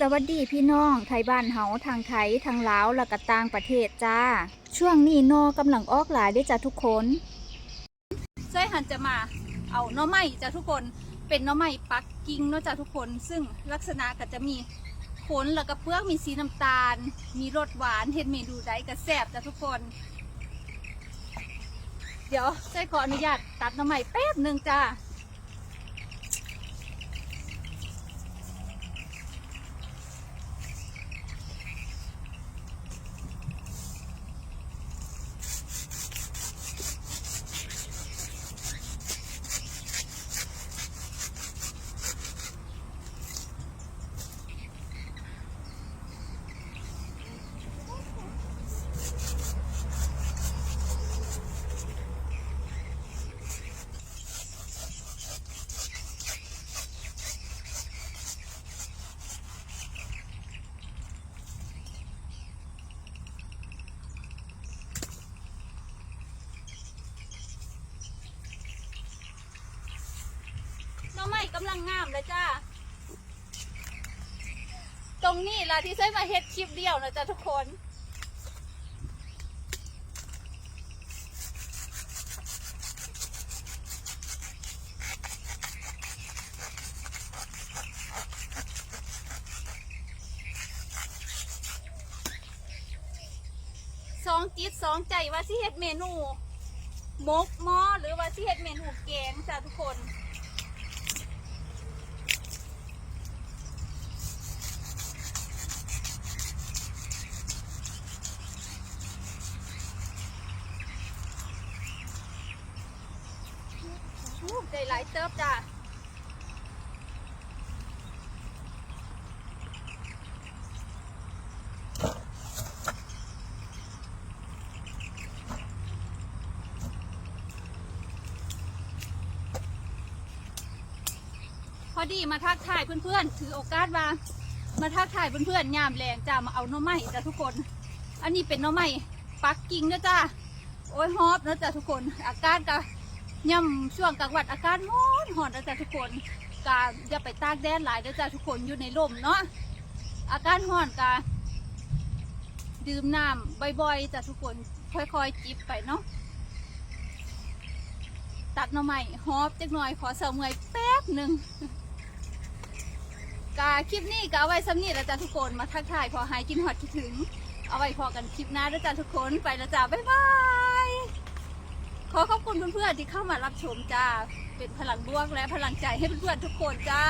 สวัสดีพี่น้องไทยบ้านเฮาทางไทยทางลาวและก็ต่างประเทศจ้า ช่วงนี้นอกำลังออกหลายได้จ้าทุกคนใช่หันจะมาเอาน่อไม้จ้ะทุกคนเป็นน่อไม้ปักกิ่งเนาะจ้ะทุกคน ซึ่งลักษณะก็จะมีผลแล้วก็เปลือกมีสีน้ำตาล มีรสหวานเห็นเมนูใดก็แซ่บจ้ะทุกคน เดี๋ยวใช่ขออนุญาตตัดน่อไม้แป๊บหนึ่งจ้า กำลังงามเลยจ้า ตรงนี้ล่ะที่ใช้มาเฮ็ดคลิปเดียวนะจ้ะทุกคนสองจิตสองใจว่าสิเฮ็ดเมนูมกหม้อหรือว่าสิเฮ็ดเมนูแกงจ้ะทุกคน อู้ใจหลายเติบจ้ะพอดีมาทักทายเพื่อนๆ ถือโอกาสมามาทักทายเพื่อนๆยามแรงจ้ามาเอาน้อไม้จ้ะทุกคน อันนี้เป็นน้อไม้ปักกิ่งนะจ้าโอ้ยฮอบนะจ้ะทุกคน อากาศก็ ย่ำช่วงกลางวันอากาศร้อนหอนนะจ้ะทุกคนกาอย่าไปตากแดดหลายนะจ้ะทุกคนอยู่ในร่มเนาะอากาศร้อนกาดื่มน้ำบ่อยๆจ้ะทุกคนค่อยๆจิบไปเนาะตัดหน่อไม้ฮอบจักหน่อยขอเสาเมอยแป๊บหนึ่งกาคลิปนี้ก็เอาไว้สำนีแล้วจ้ะทุกคนมาทักทายพอหายกินหอดคิดถึง เอาไว้พอกันคลิปหน้าแล้วจ้ะทุกคนไปแล้วจ้าบ๊ายบาย ขอขอบคุณเพื่อนๆที่เข้ามารับชมจ้า เป็นพลังบวกและพลังใจให้เพื่อนๆทุกคนจ้า